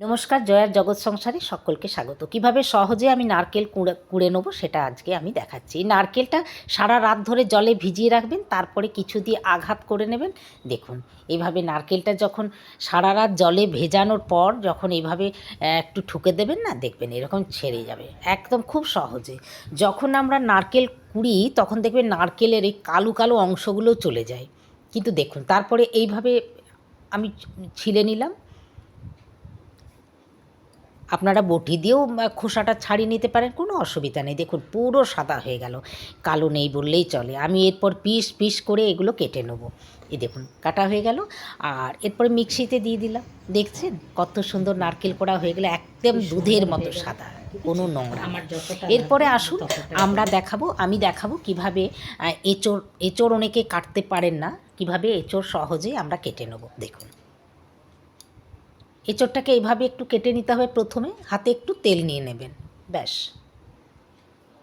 নমস্কার, জয়ার জগৎ সংসারে সকলকে স্বাগত। কীভাবে সহজে আমি নারকেল কুড়ে কুড়ে নেব সেটা আজকে আমি দেখাচ্ছি। এই নারকেলটা সারা রাত ধরে জলে ভিজিয়ে রাখবেন, তারপরে কিছু দিয়ে আঘাত করে নেবেন। দেখুন, এইভাবে নারকেলটা যখন সারা রাত জলে ভেজানোর পর যখন এইভাবে একটু ঠুকে দেবেন না, দেখবেন এরকম ছেড়ে যাবে। একদম খুব সহজে। যখন আমরা নারকেল কুড়ি, তখন দেখবেন নারকেলের এই কালো কালো অংশগুলো চলে যায়। কিন্তু দেখুন, তারপরে এইভাবে আমি ছিলে নিলাম। আপনারা বটি দিয়েও খোসাটা ছাড়িয়ে নিতে পারেন কোনো অসুবিধা নেই। দেখুন পুরো সাদা হয়ে গেল। কালো নেই বললেই চলে। আমি এরপর পিস পিস করে এগুলো কেটে নেব। এ দেখুন কাটা হয়ে গেল। আর এরপরে মিক্সিতে দিয়ে দিলাম। দেখছেন? কত সুন্দর নারকেল করা হয়ে গেলে। একদম দুধের মতো সাদা কোনো নোংরা। এরপরে আসুন আমরা দেখাবো আমি দেখাবো কীভাবে এঁচোড় এঁচোড় অনেকে কাটতে পারেন না। কীভাবে এঁচোড় সহজে আমরা কেটে নেব। দেখুন। এঁচোড়টাকে এইভাবে একটু কেটে নিতে হবে প্রথমে, হাতে একটু তেল নিয়ে নেবেন, ব্যাস।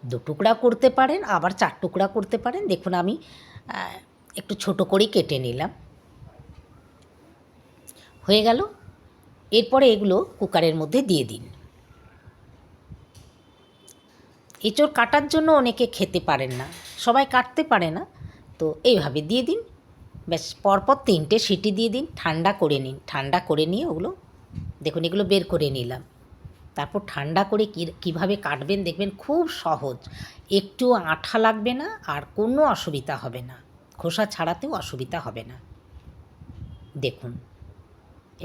দু টুকরা করতে পারেন, আবার চার টুকরা করতে পারেন। দেখুন আমি একটু ছোট করেই কেটে নিলাম। হয়ে গেল। এরপরে এগুলো কুকারের মধ্যে দিয়ে দিন। এঁচোড় কাটার জন্য অনেকে খেতে পারেন না, সবাই কাটতে পারে না। তো এইভাবে দিয়ে দিন। ব্যাস, পরপর তিনটে সিটি দিয়ে দিন, ঠান্ডা করে নিন, ঠান্ডা করে নিয়ে ওগুলো দেখুন, এগুলো বের করে নিলাম। তারপর ঠান্ডা করে কীভাবে কাটবেন দেখবেন খুব সহজ। একটু আঠা লাগবে না আর কোনো অসুবিধা হবে না। খোসা ছাড়াতেও অসুবিধা হবে না। দেখুন,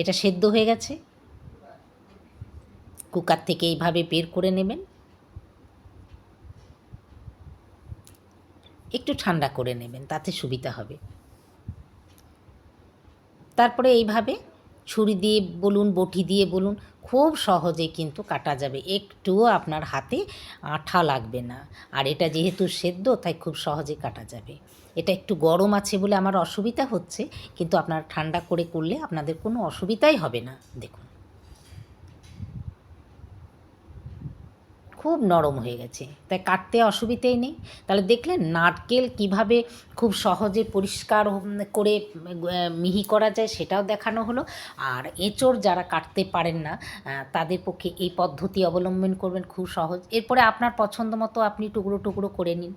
এটা সেদ্ধ হয়ে গেছে। কুকার থেকে এইভাবে বের করে নেবেন। একটু ঠান্ডা করে নেবেন, তাতে সুবিধা হবে। তারপরে এইভাবে ছুরি দিয়ে বলুন, বটি দিয়ে বলুন, খুব সহজে কিন্তু কাটা যাবে। একটুও আপনার হাতে আঠা লাগবে না। আর এটা যেহেতু সেদ্ধ, তাই খুব সহজে কাটা যাবে। এটা একটু গরম আছে বলে আমার অসুবিধা হচ্ছে, কিন্তু আপনার ঠান্ডা করে করলে আপনাদের কোনো অসুবিধাই হবে না। দেখুন। খুব নরম হয়ে গেছে। তাই কাটতে অসুবিধেই নেই। তাহলে দেখলেন নারকেল কীভাবে খুব সহজে পরিষ্কার করে মিহি করা যায় সেটাও দেখানো হলো। আর এঁচড় যারা কাটতে পারেন না তাদের পক্ষে এই পদ্ধতি অবলম্বন করবেন খুব সহজ। এরপরে আপনার পছন্দ মতো আপনি টুকরো টুকরো করে নিন।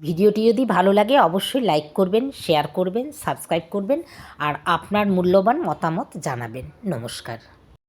ভিডিওটি যদি ভালো লাগে অবশ্যই লাইক করবেন, শেয়ার করবেন, সাবস্ক্রাইব করবেন, আর আপনার মূল্যবান মতামত জানাবেন। নমস্কার।